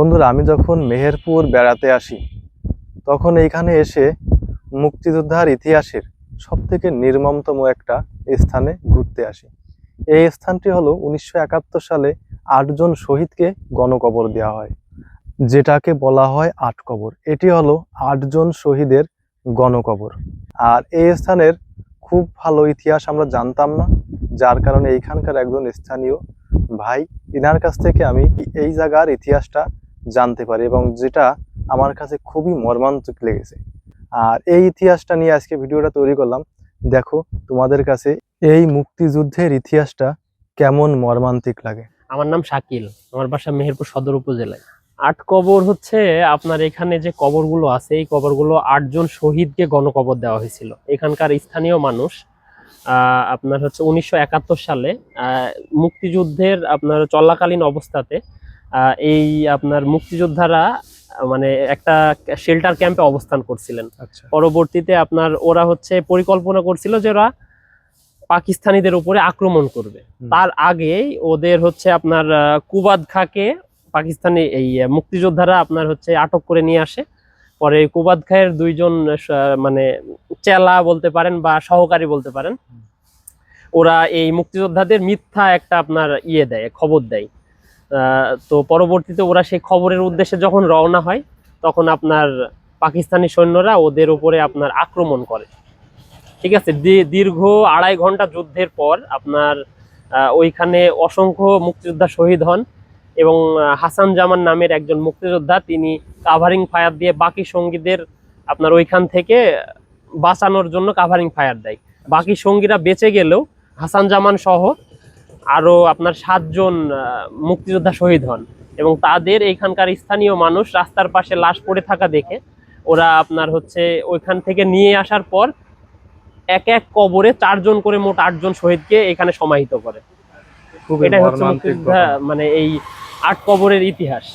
বন্ধুরা, আমি যখন মেহেরপুর বেড়াতে আসি, তখন এইখানে এসে মুক্তিযোদ্ধার ইতিহাসের সব থেকে নির্মমতম একটা স্থানে ঘুরতে আসি। এই স্থানটি হলো উনিশশো একাত্তর সালে আটজন শহীদকে গণকবর দেওয়া হয়, যেটাকে বলা হয় আট কবর। এটি হলো আটজন শহীদের গণকবর। আর এই স্থানের খুব ভালো ইতিহাস আমরা জানতাম না, যার কারণে এইখানকার একজন স্থানীয় ভাই, ইনার কাছ থেকে আমি এই জায়গার ইতিহাসটা জানতে পারি এবং যেটা আমার কাছে খুবই মর্মান্তিক লেগেছে। আর এই ইতিহাসটা নিয়ে আজকে ভিডিওটা তৈরি করলাম। দেখো, তোমাদের কাছে এই মুক্তিযুদ্ধের ইতিহাসটা কেমন মর্মান্তিক লাগে। আমার নাম শাকিল, আমার বাসা মেহেরপুর সদর উপজেলায়। আট কবর হচ্ছে আপনার এখানে যে কবরগুলো আছে, এই কবরগুলো আটজন শহীদকে গণকবর দেওয়া হয়েছিল। এখানকার স্থানীয় মানুষ আপনার হচ্ছে উনিশশো একাত্তর সালে মুক্তিযুদ্ধের আপনার চলাকালীন অবস্থাতে এই আপনার মুক্তিযোদ্ধারা মানে একটা শেল্টার ক্যাম্পে অবস্থান করছিলেন। আচ্ছা। পরবর্তীতে আপনার ওরা হচ্ছে পরিকল্পনা করছিল যে ওরা পাকিস্তানিদের উপরে আক্রমণ করবে। তার আগেই ওদের হচ্ছে আপনার কুবাদ খাকে পাকিস্তানি এই মুক্তিযোদ্ধারা আপনার হচ্ছে আটক করে নিয়ে আসে। পরে কুবাদ খায়ের দুইজন মানে চেলা বলতে পারেন বা সহকারী বলতে পারেন ওরা এই মুক্তিযোদ্ধাদের মিথ্যা একটা আপনার ইয়ে দেয় খবর দেয়। তো পরবর্তীতে ওরা সেই খবরের উদ্দেশ্যে যখন রওনা হয়, তখন আপনার পাকিস্তানি সৈন্যরা ওদের উপরে আপনার আক্রমণ করে। ঠিক আছে? দীর্ঘ আড়াই ঘণ্টা যুদ্ধের পর আপনার ওইখানে অসংখ্য মুক্তিযোদ্ধা শহীদ হন এবং হাসান জামান নামের একজন মুক্তিযোদ্ধা, তিনি কাভারিং ফায়ার দিয়ে বাকি সঙ্গীদের আপনার ওইখান থেকে বাঁচানোর জন্য কাভারিং ফায়ার দেয়। বাকি সঙ্গীরা বেঁচে গেলেও হাসান জামান সহ আরও আপনার সাতজন মুক্তিযোদ্ধা শহীদ হন। এবং তাদের এইখানকার স্থানীয় মানুষ রাস্তার পাশে লাশ পড়ে থাকা দেখে ওরা আপনার হচ্ছে ওইখান থেকে নিয়ে আসার পর এক এক কবরে চারজন করে মোট আটজন শহীদকে এখানে সমাহিত করে। এটা এটাই হচ্ছে মুক্তিযোদ্ধা মানে এই আট কবরের ইতিহাস।